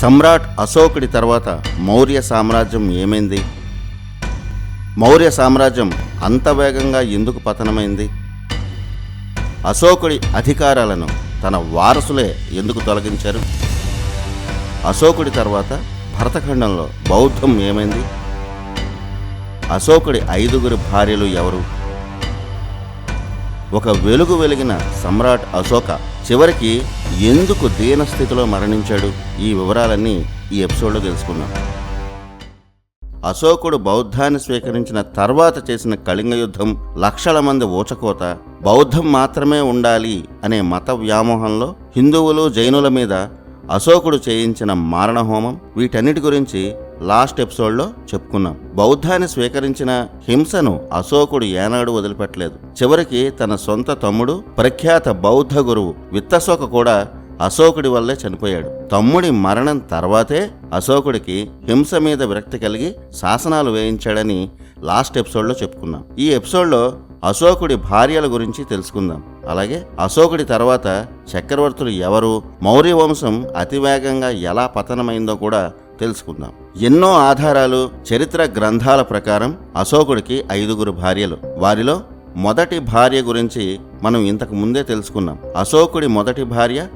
సమ్రాట్ అశోకుడి తర్వాత మౌర్య సామ్రాజ్యం ఏమైంది? మౌర్య సామ్రాజ్యం అంత వేగంగా ఎందుకు పతనమైంది? అశోకుడి అధికారాలను తన వారసులే ఎందుకు తొలగించారు? అశోకుడి తర్వాత భరతఖండంలో బౌద్ధం ఏమైంది? అశోకుడి ఐదుగురు భార్యలు ఎవరు? ఒక వెలుగు వెలిగిన సమ్రాట్ అశోక చివరికి ఎందుకు దీనస్థితిలో మరణించాడు? ఈ వివరాలన్నీ ఈ ఎపిసోడ్లో తెలుసుకుందాం. అశోకుడు బౌద్ధాన్ని స్వీకరించిన తర్వాత చేసిన కళింగ యుద్ధం లక్షల మంది ఊచకోత బౌద్ధం మాత్రమే ఉండాలి అనే మత వ్యామోహంలో హిందువులు జైనుల మీద అశోకుడు చేయించిన మారణహోమం వీటన్నిటి గురించి లాస్ట్ ఎపిసోడ్లో చెప్పుకున్నాం. బౌద్ధాన్ని స్వీకరించిన హింసను అశోకుడు ఏనాడు వదిలిపెట్టలేదు. చివరికి తన సొంత తమ్ముడు ప్రఖ్యాత బౌద్ధ గురువు విత్తశోక కూడా అశోకుడి వల్లే చనిపోయాడు. తమ్ముడి మరణం తర్వాతే అశోకుడికి హింస మీద విరక్తి కలిగి శాసనాలు వేయించాడని లాస్ట్ ఎపిసోడ్లో చెప్పుకున్నాం. ఈ ఎపిసోడ్లో అశోకుడి భార్యల గురించి తెలుసుకుందాం. అలాగే అశోకుడి తర్వాత చక్రవర్తులు ఎవరు మౌర్య వంశం అతివేగంగా ఎలా పతనమైందో కూడా తెలుసుకుందాం. ఎన్నో ఆధారాలు చరిత్ర గ్రంథాల ప్రకారం అశోకుడికి ఐదుగురు భార్యలు. వారిలో మొదటి భార్య గురించి మనం ఇంతకు ముందే తెలుసుకున్నాం. అశోకుడి మొదటి భార్య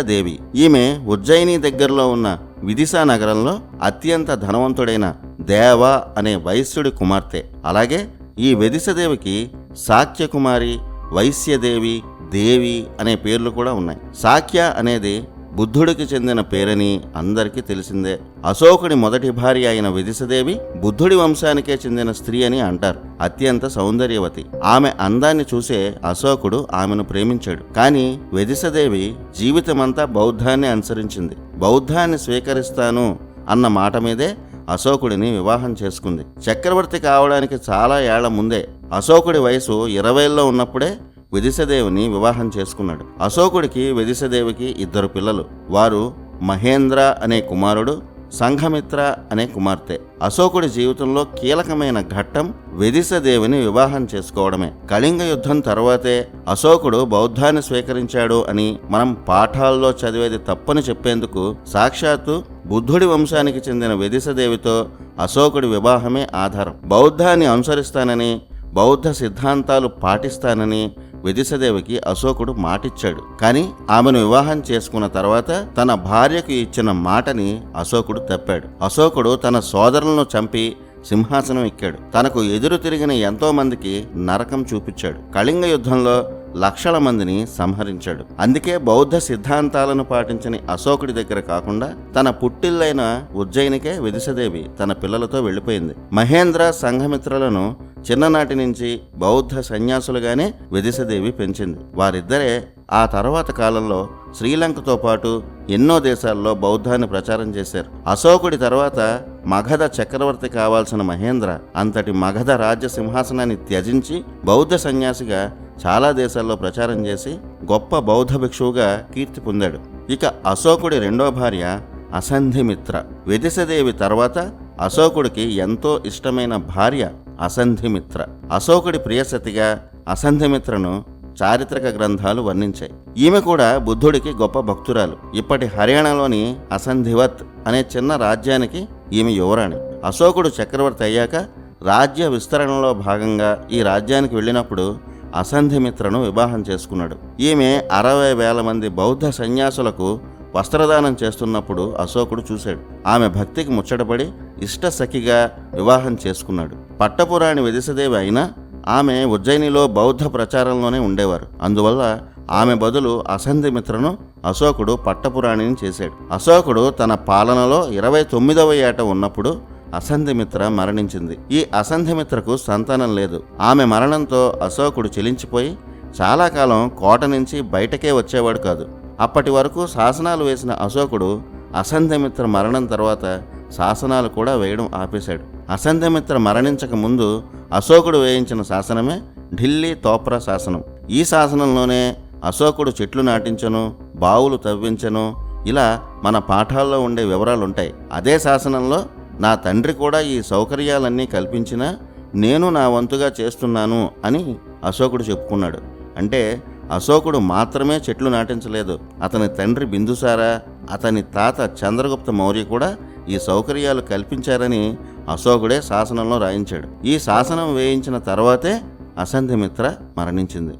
దేవి. ఈమె ఉజ్జయిని దగ్గరలో ఉన్న విదిశా నగరంలో అత్యంత ధనవంతుడైన దేవ అనే వైశ్యుడి కుమార్తె. అలాగే ఈ వెదిసదేవికి సాక్యకుమారి వైశ్యదేవి దేవి అనే పేర్లు కూడా ఉన్నాయి. సాక్య అనేది బుద్ధుడికి చెందిన పేరని అందరికీ తెలిసిందే. అశోకుడి మొదటి భార్య అయిన విదిశదేవి బుద్ధుడి వంశానికే చెందిన స్త్రీ అని అంటారు. అత్యంత సౌందర్యవతి. ఆమె అందాన్ని చూసే అశోకుడు ఆమెను ప్రేమించాడు. కానీ విదిశదేవి జీవితమంతా బౌద్ధాన్ని అనుసరించింది. బౌద్ధాన్ని స్వీకరిస్తాను అన్న మాట మీదే అశోకుడిని వివాహం చేసుకుంది. చక్రవర్తి కావడానికి చాలా ఏళ్ళ ముందే అశోకుడి వయసు ఇరవైల్లో ఉన్నప్పుడే విదిశదేవిని వివాహం చేసుకున్నాడు. అశోకుడికి విదిశదేవికి ఇద్దరు పిల్లలు. వారు మహేంద్ర అనే కుమారుడు సంఘమిత్ర అనే కుమార్తె. అశోకుడి జీవితంలో కీలకమైన ఘట్టం వెదిశదేవిని వివాహం చేసుకోవడమే. కళింగ యుద్ధం తర్వాతే అశోకుడు బౌద్ధాన్ని స్వీకరించాడు అని మనం పాఠాల్లో చదివేది తప్పని చెప్పేందుకు సాక్షాత్తు బుద్ధుడి వంశానికి చెందిన వెదిశదేవితో అశోకుడి వివాహమే ఆధారం. బౌద్ధాన్ని అనుసరిస్తానని బౌద్ధ సిద్ధాంతాలు పాటిస్తానని విదిశదేవికి అశోకుడు మాటిచ్చాడు. కానీ ఆమెను వివాహం చేసుకున్న తర్వాత తన భార్యకు ఇచ్చిన మాటని అశోకుడు తప్పాడు. అశోకుడు తన సోదరులను చంపి సింహాసనం ఎక్కాడు. తనకు ఎదురు తిరిగిన ఎంతో మందికి నరకం చూపించాడు. కళింగ యుద్ధంలో లక్షల మందిని సంహరించాడు. అందుకే బౌద్ధ సిద్ధాంతాలను పాటించని అశోకుడి దగ్గర కాకుండా తన పుట్టిల్లైన ఉజ్జయినికే విదిశదేవి తన పిల్లలతో వెళ్ళిపోయింది. మహేంద్ర సంఘమిత్రులను చిన్ననాటి నుంచి బౌద్ధ సన్యాసులుగానే విదిశదేవి పెంచింది. వారిద్దరే ఆ తర్వాత కాలంలో శ్రీలంకతో పాటు ఎన్నో దేశాల్లో బౌద్ధాన్ని ప్రచారం చేశారు. అశోకుడి తర్వాత మగధ చక్రవర్తి కావాల్సిన మహేంద్ర అంతటి మగధ రాజ్య సింహాసనాన్ని త్యజించి బౌద్ధ సన్యాసిగా చాలా దేశాల్లో ప్రచారం చేసి గొప్ప బౌద్ధ భిక్షువుగా కీర్తి పొందాడు. ఇక అశోకుడి రెండో భార్య అసంధిమిత్ర విదిశదేవి తర్వాత అశోకుడికి ఎంతో ఇష్టమైన భార్య అసంధిమిత్ర అశోకుడి ప్రియసతిగా అసంధిమిత్రను చారిత్రక గ్రంథాలు వర్ణించాయి. ఈమె కూడా బుద్ధుడికి గొప్ప భక్తురాలు. ఇప్పటి హర్యానాలోని అసంధివత్ అనే చిన్న రాజ్యానికి ఈమె యువరాణి. అశోకుడు చక్రవర్తి అయ్యాక రాజ్య విస్తరణలో భాగంగా ఈ రాజ్యానికి వెళ్ళినప్పుడు అసంధిమిత్రను వివాహం చేసుకున్నాడు. ఈమె అరవై వేల మంది బౌద్ధ సన్యాసులకు వస్త్రదానం చేస్తున్నప్పుడు అశోకుడు చూశాడు. ఆమె భక్తికి ముచ్చటపడి ఇష్ట సఖిగా వివాహం చేసుకున్నాడు. పట్టపురాణి విదిశదేవి అయినా ఆమె ఉజ్జయినిలో బౌద్ధ ప్రచారంలోనే ఉండేవారు. అందువల్ల ఆమె బదులు అసంధిమిత్రను అశోకుడు పట్టపురాణిని చేశాడు. అశోకుడు తన పాలనలో ఇరవై తొమ్మిదవ ఏట ఉన్నప్పుడు అసంధిమిత్ర మరణించింది. ఈ అసంధిమిత్రకు సంతానం లేదు. ఆమె మరణంతో అశోకుడు చెలించిపోయి చాలా కాలం కోట నుంచి బయటకే వచ్చేవాడు కాదు. అప్పటి వరకు శాసనాలు వేసిన అశోకుడు అసంధిమిత్ర మరణం తర్వాత శాసనాలు కూడా వేయడం ఆపేశాడు. అసంధిమిత్ర మరణించక ముందు అశోకుడు వేయించిన శాసనమే ఢిల్లీ తోప్రా శాసనం. ఈ శాసనంలోనే అశోకుడు చెట్లు నాటించను బావులు తవ్వించను ఇలా మన పాఠాల్లో ఉండే వివరాలుంటాయి. అదే శాసనంలో నా తండ్రి కూడా ఈ సౌకర్యాలన్నీ కల్పించినా నేను నా వంతుగా చేస్తున్నాను అని అశోకుడు చెప్పుకున్నాడు. అంటే అశోకుడు మాత్రమే చెట్లు నాటించలేదు. అతని తండ్రి బిందుసార అతని తాత చంద్రగుప్త మౌర్య కూడా ఈ సౌకర్యాలు కల్పించారని అశోకుడే శాసనంలో రాయించాడు. ఈ శాసనం వేయించిన తర్వాతే అసంధిమిత్ర మరణించింది.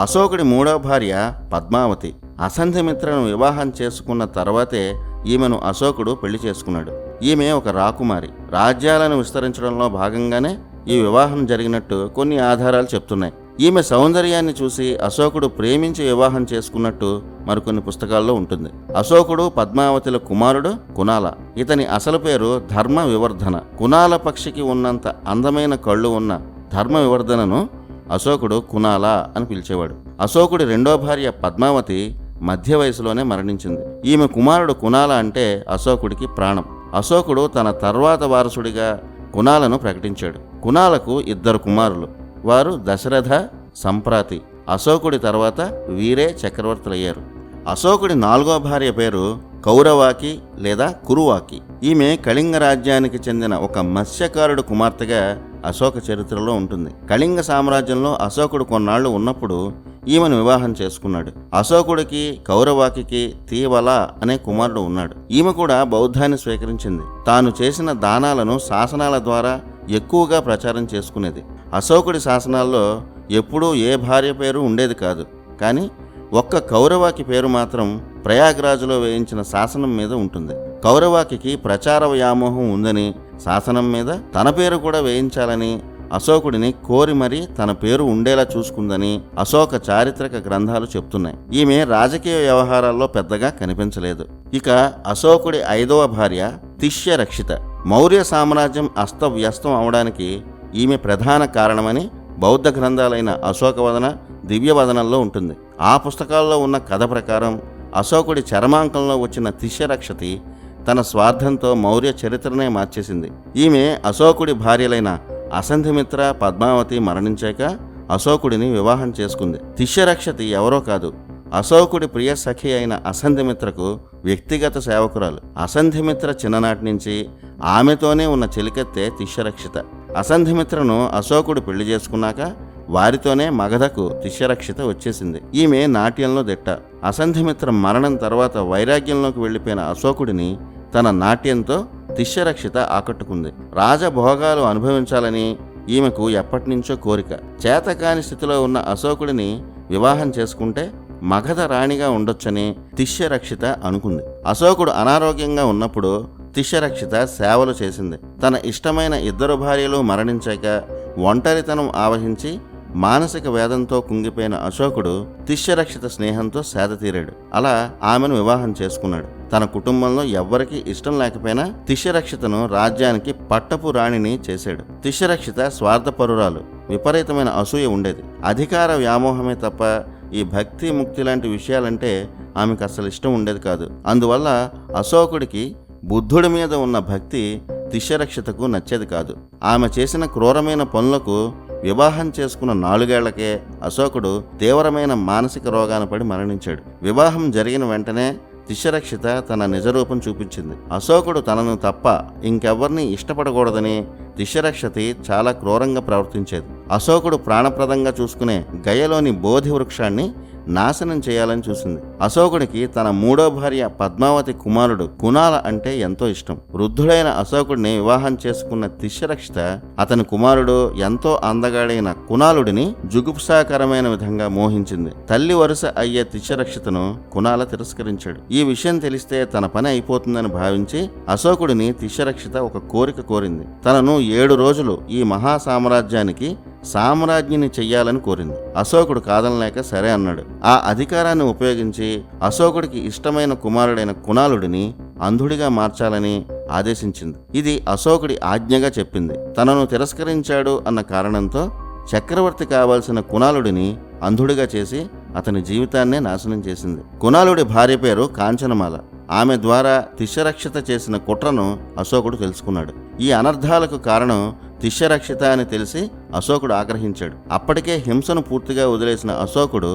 అశోకుడి మూడవ భార్య పద్మావతి. అసంధిమిత్రను వివాహం చేసుకున్న తర్వాతే ఈమెను అశోకుడు పెళ్ళి చేసుకున్నాడు. ఈమె ఒక రాకుమారి. రాజ్యాలను విస్తరించడంలో భాగంగానే ఈ వివాహం జరిగినట్టు కొన్ని ఆధారాలు చెప్తున్నాయి. ఈమె సౌందర్యాన్ని చూసి అశోకుడు ప్రేమించి వివాహం చేసుకున్నట్టు మరికొన్ని పుస్తకాల్లో ఉంటుంది. అశోకుడు పద్మావతిల కుమారుడు కునాల ఇతని అసలు పేరు ధర్మ వివర్ధన. కునాల పక్షికి ఉన్నంత అందమైన కళ్ళు ఉన్న ధర్మ వివర్ధనను అశోకుడు కునాల అని పిలిచేవాడు. అశోకుడి రెండో భార్య పద్మావతి మధ్య వయసులోనే మరణించింది. ఈమె కుమారుడు కునాల అంటే అశోకుడికి ప్రాణం. అశోకుడు తన తర్వాత వారసుడిగా కునాలను ప్రకటించాడు. కునాలకు ఇద్దరు కుమారులు. వారు దశరథ సంప్రాతి. అశోకుడి తర్వాత వీరే చక్రవర్తులయ్యారు. అశోకుడి నాలుగో భార్య పేరు కౌరవాకి లేదా కురువాకి. ఈమె కళింగ రాజ్యానికి చెందిన ఒక మత్స్యకారుడు కుమార్తెగా అశోక చరిత్రలో ఉంటుంది. కళింగ సామ్రాజ్యంలో అశోకుడు కొన్నాళ్ళు ఉన్నప్పుడు ఈమెను వివాహం చేసుకున్నాడు. అశోకుడికి కౌరవాకి తీవల అనే కుమారుడు ఉన్నాడు. ఈమె కూడా బౌద్ధాన్ని స్వీకరించింది. తాను చేసిన దానాలను శాసనాల ద్వారా ఎక్కువగా ప్రచారం చేసుకునేది. అశోకుడి శాసనాల్లో ఎప్పుడూ ఏ భార్య పేరు ఉండేది కాదు. కానీ ఒక్క కౌరవాకి పేరు మాత్రం ప్రయాగ్రాజులో వేయించిన శాసనం మీద ఉంటుంది. కౌరవాకి ప్రచార వ్యామోహం ఉందని శాసనం మీద తన పేరు కూడా వేయించాలని అశోకుడిని కోరి మరీ తన పేరు ఉండేలా చూసుకుందని అశోక చారిత్రక గ్రంథాలు చెప్తున్నాయి. ఈమె రాజకీయ వ్యవహారాల్లో పెద్దగా కనిపించలేదు. ఇక అశోకుడి ఐదవ భార్య తిష్య రక్షిత. మౌర్య సామ్రాజ్యం అస్తవ్యస్తం అవడానికి ఈమె ప్రధాన కారణమని బౌద్ధ గ్రంథాలైన అశోకవదన దివ్యవదనంలో ఉంటుంది. ఆ పుస్తకాల్లో ఉన్న కథ ప్రకారం అశోకుడి చరమాంకంలో వచ్చిన తిష్యరక్షతి తన స్వార్థంతో మౌర్య చరిత్రనే మార్చేసింది. ఈమె అశోకుడి భార్యలైన అసంధిమిత్ర పద్మావతి మరణించాక అశోకుడిని వివాహం చేసుకుంది. తిష్యరక్షతి ఎవరో కాదు. అశోకుడి ప్రియ సఖి అయిన అసంధిమిత్రకు వ్యక్తిగత సేవకురాలు. అసంధిమిత్ర చిన్ననాటి నుంచి ఆమెతోనే ఉన్న చెలికత్తే తిష్యరక్షిత. అసంధిమిత్రను అశోకుడు పెళ్ళి చేసుకున్నాక వారితోనే మగధకు తిష్యరక్షిత వచ్చేసింది. ఈమె నాట్యంలో దిట్ట. అసంధిమిత్ర మరణం తర్వాత వైరాగ్యంలోకి వెళ్ళిపోయిన అశోకుడిని తన నాట్యంతో తిష్యరక్షిత ఆకట్టుకుంది. రాజభోగాలు అనుభవించాలని ఈమెకు ఎప్పటినుంచో కోరిక. చేతకాని స్థితిలో ఉన్న అశోకుడిని వివాహం చేసుకుంటే మగధ రాణిగా ఉండొచ్చని తిష్యరక్షిత అనుకుంది. అశోకుడు అనారోగ్యంగా ఉన్నప్పుడు తిష్యరక్షిత సేవలు చేసింది. తన ఇష్టమైన ఇద్దరు భార్యలు మరణించాక ఒంటరితనం ఆవహించి మానసిక వేదంతో కుంగిపోయిన అశోకుడు తిష్యరక్షిత స్నేహంతో సేద తీరాడు. అలా ఆమెను వివాహం చేసుకున్నాడు. తన కుటుంబంలో ఎవ్వరికీ ఇష్టం లేకపోయినా తిష్యరక్షితను రాజ్యానికి పట్టపు రాణిని చేశాడు. తిష్యరక్షిత స్వార్థపరురాలు. విపరీతమైన అసూయ ఉండేది. అధికార వ్యామోహమే తప్ప ఈ భక్తి ముక్తి లాంటి విషయాలంటే ఆమెకు అసలు ఇష్టం ఉండేది కాదు. అందువల్ల అశోకుడికి బుద్ధుడి మీద ఉన్న భక్తి తిష్యరక్షితకు నచ్చేది కాదు. ఆమె చేసిన క్రూరమైన పనులకు వివాహం చేసుకున్న నాలుగేళ్ళకే అశోకుడు తీవ్రమైన మానసిక రోగాన పడి మరణించాడు. వివాహం జరిగిన వెంటనే తిష్యరక్షిత తన నిజరూపం చూపించింది. అశోకుడు తనను తప్ప ఇంకెవ్వరిని ఇష్టపడకూడదని తిష్యరక్షతి చాలా క్రూరంగా ప్రవర్తించేది. అశోకుడు ప్రాణప్రదంగా చూసుకునే గయలోని బోధి వృక్షాన్ని నాశనం చేయాలని చూసింది. అశోకుడికి తన మూడో భార్య పద్మావతి కుమారుడు కుణాల అంటే ఎంతో ఇష్టం. వృద్ధుడైన అశోకుడిని వివాహం చేసుకున్న తిష్యరక్షిత అతని కుమారుడు ఎంతో అందగాడైన కుణాలుడిని జుగుప్సాకరమైన విధంగా మోహించింది. తల్లి వరుస అయ్యే తిష్యరక్షితను కుణాల తిరస్కరించాడు. ఈ విషయం తెలిస్తే తన పని అయిపోతుందని భావించి అశోకుడిని తిష్యరక్షిత ఒక కోరిక కోరింది. తనను ఏడు రోజులు ఈ మహా సామ్రాజ్యానికి సామ్రాజ్ఞిని చెయ్యాలని కోరింది. అశోకుడు కాదనలేక సరే అన్నాడు. ఆ అధికారాన్ని ఉపయోగించి అశోకుడికి ఇష్టమైన కుమారుడైన కునాలుడిని అంధుడిగా మార్చాలని ఆదేశించింది. ఇది అశోకుడి ఆజ్ఞగా చెప్పింది. తనను తిరస్కరించాడు అన్న కారణంతో చక్రవర్తి కావాల్సిన కునాలుడిని అంధుడిగా చేసి అతని జీవితాన్నే నాశనం చేసింది. కునాలుడి భార్య పేరు కాంచనమాల. ఆమె ద్వారా తిశరక్షత చేసిన కుట్రను అశోకుడు తెలుసుకున్నాడు. ఈ అనర్థాలకు కారణం తిష్యరక్షిత అని తెలిసి అశోకుడు ఆగ్రహించాడు. అప్పటికే హింసను పూర్తిగా వదిలేసిన అశోకుడు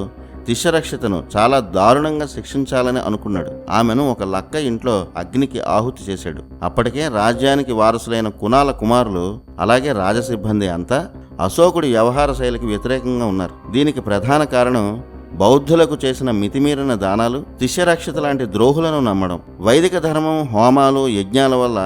తిష్యరక్షితను చాలా దారుణంగా శిక్షించాలని అనుకున్నాడు. ఆమెను ఒక లక్క ఇంట్లో అగ్నికి ఆహుతి చేశాడు. అప్పటికే రాజ్యానికి వారసులైన కునాల కుమారులు అలాగే రాజసిబ్బంది అంతా అశోకుడి వ్యవహార శైలికి వ్యతిరేకంగా ఉన్నారు. దీనికి ప్రధాన కారణం బౌద్ధులకు చేసిన మితిమీరిన దానాలు తిష్యరక్షిత లాంటి ద్రోహులను నమ్మడం. వైదిక ధర్మం హోమాలు యజ్ఞాల వల్ల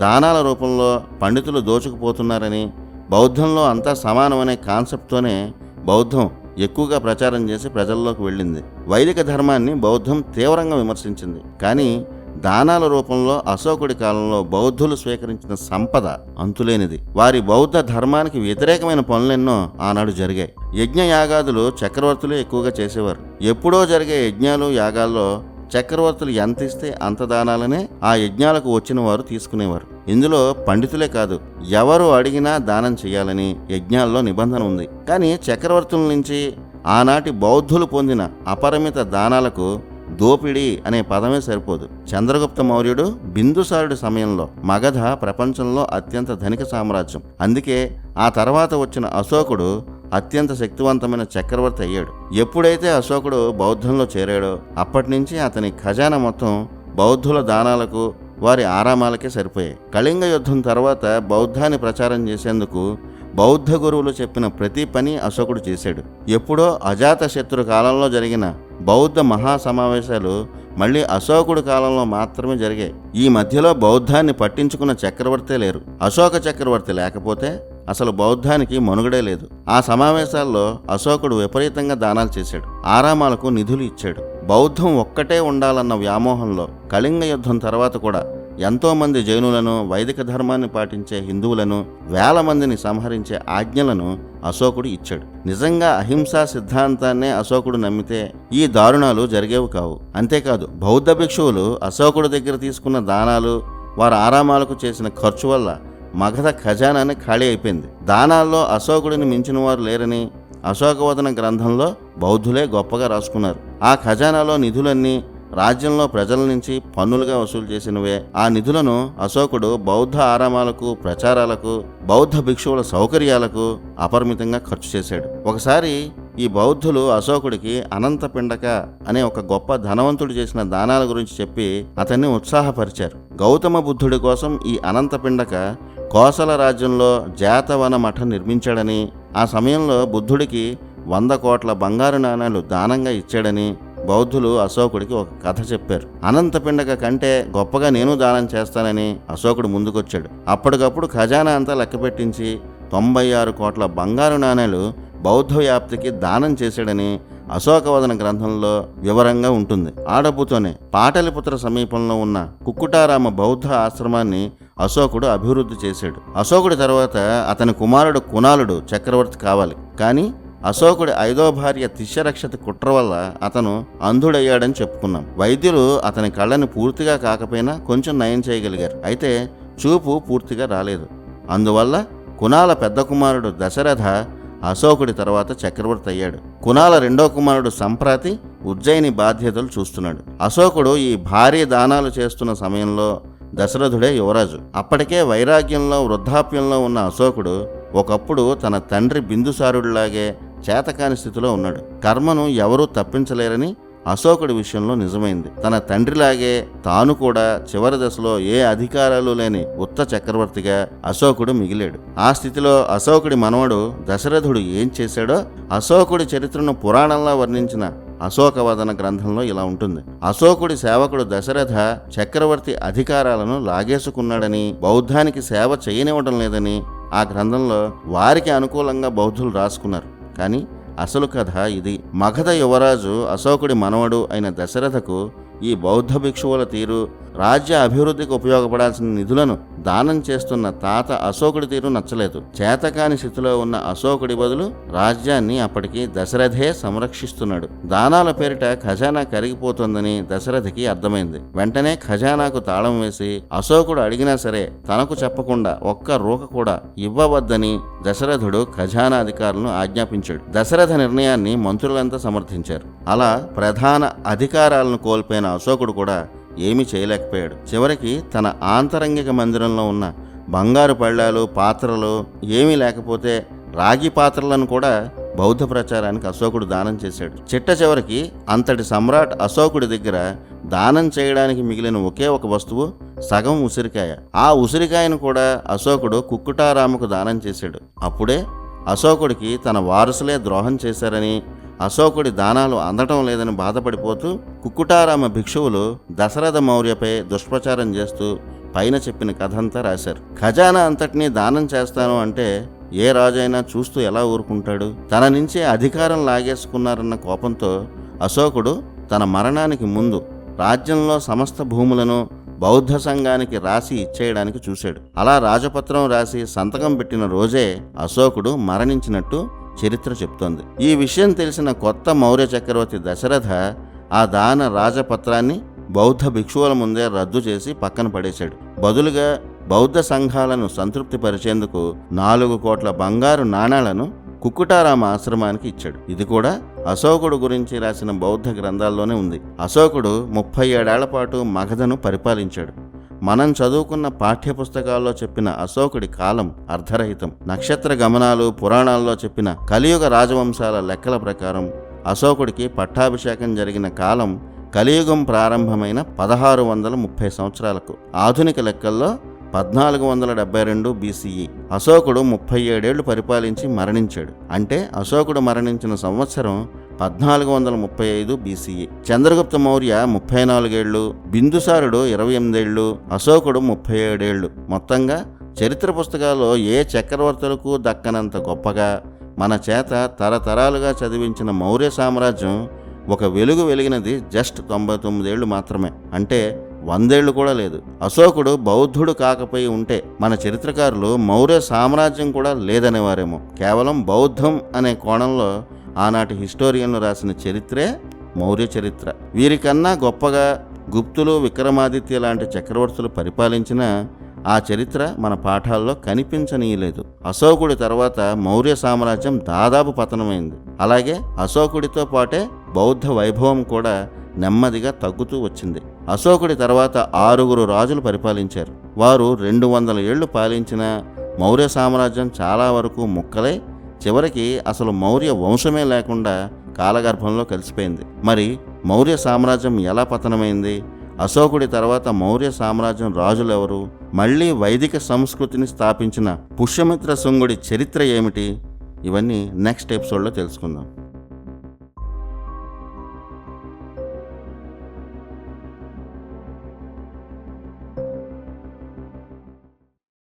దానాల రూపంలో పండితులు దోచుకుపోతున్నారని బౌద్ధంలో అంతా సమానమనే కాన్సెప్ట్తోనే బౌద్ధం ఎక్కువగా ప్రచారం చేసి ప్రజల్లోకి వెళ్ళింది. వైదిక ధర్మాన్ని బౌద్ధం తీవ్రంగా విమర్శించింది. కానీ దానాల రూపంలో అశోకుడి కాలంలో బౌద్ధులు స్వీకరించిన సంపద అంతులేనిది. వారి బౌద్ధ ధర్మానికి వ్యతిరేకమైన పనులెన్నో ఆనాడు జరిగాయి. యజ్ఞ యాగాదులు చక్రవర్తులు ఎక్కువగా చేసేవారు. ఎప్పుడో జరిగే యజ్ఞాలు యాగాల్లో చక్రవర్తులు ఎంత ఇస్తే అంత దానాలనే ఆ యజ్ఞాలకు వచ్చిన వారు తీసుకునేవారు. ఇందులో పండితులే కాదు ఎవరు అడిగినా దానం చేయాలని యజ్ఞాల్లో నిబంధన ఉంది. కానీ చక్రవర్తుల నుంచి ఆనాటి బౌద్ధులు పొందిన అపరిమిత దానాలకు దోపిడీ అనే పదమే సరిపోదు. చంద్రగుప్త మౌర్యుడు బిందుసారుడి సమయంలో మగధ ప్రపంచంలో అత్యంత ధనిక సామ్రాజ్యం. అందుకే ఆ తర్వాత వచ్చిన అశోకుడు అత్యంత శక్తివంతమైన చక్రవర్తి అయ్యాడు. ఎప్పుడైతే అశోకుడు బౌద్ధంలో చేరాడో అప్పటి నుంచి అతని ఖజానా మొత్తం బౌద్ధుల దానాలకు వారి ఆరామాలకే సరిపోయాయి. కళింగ యుద్ధం తర్వాత బౌద్ధాన్ని ప్రచారం చేసేందుకు బౌద్ధ గురువులు చెప్పిన ప్రతి పని అశోకుడు చేశాడు. ఎప్పుడో అజాతశత్రు కాలంలో జరిగిన బౌద్ధ మహాసమావేశాలు మళ్ళీ అశోకుడు కాలంలో మాత్రమే జరిగాయి. ఈ మధ్యలో బౌద్ధాన్ని పట్టించుకున్న చక్రవర్తే లేరు. అశోక చక్రవర్తి లేకపోతే అసలు బౌద్ధానికి మనుగడే లేదు. ఆ సమావేశాల్లో అశోకుడు విపరీతంగా దానాలు చేశాడు. ఆరామాలకు నిధులు ఇచ్చాడు. బౌద్ధం ఒక్కటే ఉండాలన్న వ్యామోహంలో కళింగ యుద్ధం తర్వాత కూడా ఎంతోమంది జైనులను వైదిక ధర్మాన్ని పాటించే హిందువులను వేల మందిని సంహరించే ఆజ్ఞలను అశోకుడు ఇచ్చాడు. నిజంగా అహింసా సిద్ధాంతాన్నే అశోకుడు నమ్మితే ఈ దారుణాలు జరిగేవి కావు. అంతేకాదు బౌద్ధ భిక్షువులు అశోకుడు దగ్గర తీసుకున్న దానాలు వారు ఆరామాలకు చేసిన ఖర్చు వల్ల మగధ ఖజానాన్ని ఖాళీ అయిపోయింది. దానాల్లో అశోకుడిని మించిన వారు లేరని అశోకవదన గ్రంథంలో బౌద్ధులే గొప్పగా రాసుకున్నారు. ఆ ఖజానాలో నిధులన్నీ రాజ్యంలో ప్రజల నుంచి పన్నులుగా వసూలు చేసినవే. ఆ నిధులను అశోకుడు బౌద్ధ ఆరామాలకు ప్రచారాలకు బౌద్ధ భిక్షువుల సౌకర్యాలకు అపరిమితంగా ఖర్చు చేశాడు. ఒకసారి ఈ బౌద్ధులు అశోకుడికి అనంత పిండక అనే ఒక గొప్ప ధనవంతుడు చేసిన దానాల గురించి చెప్పి అతన్ని ఉత్సాహపరిచారు. గౌతమ బుద్ధుడి కోసం ఈ అనంత పిండక కోసల రాజ్యంలో జాతవన మఠం నిర్మించాడని ఆ సమయంలో బుద్ధుడికి వంద కోట్ల బంగారు నాణాలు దానంగా ఇచ్చాడని బౌద్ధులు అశోకుడికి ఒక కథ చెప్పారు. అనంతపిండక కంటే గొప్పగా నేను దానం చేస్తానని అశోకుడు ముందుకొచ్చాడు. అప్పటికప్పుడు ఖజానా అంతా లెక్కపెట్టించి తొంభై ఆరు కోట్ల బంగారు నాణేలు బౌద్ధ వ్యాప్తికి దానం చేశాడని అశోకవదన గ్రంథంలో వివరంగా ఉంటుంది. ఆడపుతోనే పాటలిపుత్ర సమీపంలో ఉన్న కుక్కుటారామ బౌద్ధ ఆశ్రమాన్ని అశోకుడు అభివృద్ధి చేశాడు. అశోకుడి తర్వాత అతని కుమారుడు కునాలుడు చక్రవర్తి కావాలి. కానీ అశోకుడి ఐదో భార్య తిష్యరక్షత కుట్ర వల్ల అతను అంధుడయ్యాడని చెప్పుకున్నాం. వైద్యులు అతని కళ్ళని పూర్తిగా కాకపోయినా కొంచెం నయం చేయగలిగారు. అయితే చూపు పూర్తిగా రాలేదు. అందువల్ల కునాల పెద్ద కుమారుడు దశరథ అశోకుడి తర్వాత చక్రవర్తి అయ్యాడు. కునాల రెండో కుమారుడు సంప్రాతి ఉజ్జయిని బాధ్యతలు చూస్తున్నాడు. అశోకుడు ఈ భారీ దానాలు చేస్తున్న సమయంలో దశరథుడే యువరాజు. అప్పటికే వైరాగ్యంలో వృద్ధాప్యంలో ఉన్న అశోకుడు ఒకప్పుడు తన తండ్రి బిందుసారుడిలాగే చేతకాని స్థితిలో ఉన్నాడు. కర్మను ఎవరూ తప్పించలేరని అశోకుడి విషయంలో నిజమైంది. తన తండ్రిలాగే తాను కూడా చివరి దశలో ఏ అధికారాలు లేని ఉత్త చక్రవర్తిగా అశోకుడు మిగిలాడు. ఆ స్థితిలో అశోకుడి మనవడు దశరథుడు ఏం చేశాడో అశోకుడి చరిత్రను పురాణంలో వర్ణించిన అశోకవదన గ్రంథంలో ఇలా ఉంటుంది. అశోకుడి సేవకుడు దశరథ చక్రవర్తి అధికారాలను లాగేసుకున్నాడని బౌద్ధానికి సేవ చేయనివ్వడం లేదని ఆ గ్రంథంలో వారికి అనుకూలంగా బౌద్ధులు రాసుకున్నారు. కానీ అసలు కథ ఇది. మగధ యువరాజు అశోకుడి మనవడు అయిన దశరథకు ఈ బౌద్ధ భిక్షువుల తీరు రాజ్య అభివృద్ధికి ఉపయోగపడాల్సిన నిధులను దానం చేస్తున్న తాత అశోకుడి తీరు నచ్చలేదు. చేతకాని స్థితిలో ఉన్న అశోకుడి బదులు రాజ్యాన్ని అప్పటికి దశరథే సంరక్షిస్తున్నాడు. దానాల పేరిట ఖజానా కరిగిపోతుందని దశరథకి అర్థమైంది. వెంటనే ఖజానాకు తాళం వేసి అశోకుడు అడిగినా సరే తనకు చెప్పకుండా ఒక్క రూక కూడా ఇవ్వవద్దని దశరథుడు ఖజానా అధికారులను ఆజ్ఞాపించాడు. దశరథ నిర్ణయాన్ని మంత్రులంతా సమర్థించారు. అలా ప్రధాన అధికారాలను కోల్పోయిన అశోకుడు కూడా ఏమీ చేయలేకపోయాడు. చివరికి తన ఆంతరంగిక మందిరంలో ఉన్న బంగారు పళ్ళాలు పాత్రలు ఏమీ లేకపోతే రాగి పాత్రలను కూడా బౌద్ధ ప్రచారానికి అశోకుడు దానం చేశాడు. చిట్ట చివరికి అంతటి సమ్రాట్ అశోకుడి దగ్గర దానం చేయడానికి మిగిలిన ఒకే ఒక వస్తువు సగం ఉసిరికాయ. ఆ ఉసిరికాయను కూడా అశోకుడు కుక్కుటారాముకు దానం చేశాడు. అప్పుడే అశోకుడికి తన వారసులే ద్రోహం చేశారని అశోకుడి దానాలు అందటం లేదని బాధపడిపోతూ కుక్కుటారామ భిక్షువులు దశరథ మౌర్యపై దుష్ప్రచారం చేస్తూ పైన చెప్పిన కథంతా రాశారు. ఖజానా అంతటినీ దానం చేస్తాను అంటే ఏ రాజైనా చూస్తూ ఎలా ఊరుకుంటాడు? తన నుంచే అధికారం లాగేసుకున్నారన్న కోపంతో అశోకుడు తన మరణానికి ముందు రాజ్యంలో సమస్త భూములను బౌద్ధ సంఘానికి రాసి ఇచ్చేయడానికి చూశాడు. అలా రాజపత్రం రాసి సంతకం పెట్టిన రోజే అశోకుడు మరణించినట్టు చరిత్ర చెప్తోంది. ఈ విషయం తెలిసిన కొత్త మౌర్య చక్రవర్తి దశరథ ఆ దాన రాజపత్రాన్ని బౌద్ధ భిక్షువుల ముందే రద్దు చేసి పక్కన పడేశాడు. బదులుగా బౌద్ధ సంఘాలను సంతృప్తిపరిచేందుకు నాలుగు కోట్ల బంగారు నాణాలను కుక్కుటారామ ఆశ్రమానికి ఇచ్చాడు. ఇది కూడా అశోకుడు గురించి రాసిన బౌద్ధ గ్రంథాల్లోనే ఉంది. అశోకుడు ముప్పై ఏడేళ్ళ పాటు మగధను పరిపాలించాడు. మనం చదువుకున్న పాఠ్యపుస్తకాల్లో చెప్పిన అశోకుడి కాలం అర్ధరహితం. నక్షత్ర గమనాలు పురాణాల్లో చెప్పిన కలియుగ రాజవంశాల లెక్కల ప్రకారం అశోకుడికి పట్టాభిషేకం జరిగిన కాలం కలియుగం ప్రారంభమైన పదహారు వందల ముప్పై సంవత్సరాలకు. ఆధునిక లెక్కల్లో పద్నాలుగు వందల డెబ్బై రెండు బీసీఈ. అశోకుడు ముప్పై ఏడేళ్ళు పరిపాలించి మరణించాడు. అంటే అశోకుడు మరణించిన సంవత్సరం పద్నాలుగు వందల ముప్పై ఐదు బీసీఈ చంద్రగుప్త మౌర్య ముప్పై నాలుగేళ్ళు బిందుసారుడు ఇరవై ఎనిమిదేళ్ళు అశోకుడు ముప్పై ఏడేళ్ళు మొత్తంగా చరిత్ర పుస్తకాల్లో ఏ చక్రవర్తులకు దక్కనంత గొప్పగా మన చేత తరతరాలుగా చదివించిన మౌర్య సామ్రాజ్యం ఒక వెలుగు వెలిగినది జస్ట్ తొంభై తొమ్మిదేళ్ళు మాత్రమే. అంటే వందేళ్ళు కూడా లేదు. అశోకుడు బౌద్ధుడు కాకపోయి ఉంటే మన చరిత్రకారులు మౌర్య సామ్రాజ్యం కూడా లేదనేవారేమో. కేవలం బౌద్ధం అనే కోణంలో ఆనాటి హిస్టోరియన్లు రాసిన చరిత్రే మౌర్య చరిత్ర. వీరికన్నా గొప్పగా గుప్తులు విక్రమాదిత్య లాంటి చక్రవర్తులు పరిపాలించిన ఆ చరిత్ర మన పాఠాల్లో కనిపించనీయలేదు. అశోకుడి తర్వాత మౌర్య సామ్రాజ్యం దాదాపు పతనమైంది. అలాగే అశోకుడితో పాటే బౌద్ధ వైభవం కూడా నెమ్మదిగా తగ్గుతూ వచ్చింది. అశోకుడి తర్వాత ఆరుగురు రాజులు పరిపాలించారు. వారు రెండు వందల ఏళ్ళు పాలించిన మౌర్య సామ్రాజ్యం చాలా వరకు ముక్కలై చివరికి అసలు మౌర్య వంశమే లేకుండా కాలగర్భంలో కలిసిపోయింది. మరి మౌర్య సామ్రాజ్యం ఎలా పతనమైంది? అశోకుడి తర్వాత మౌర్య సామ్రాజ్యం రాజులెవరు? మళ్ళీ వైదిక సంస్కృతిని స్థాపించిన పుష్యమిత్ర శుంగుడి చరిత్ర ఏమిటి? ఇవన్నీ నెక్స్ట్ ఎపిసోడ్లో తెలుసుకుందాం.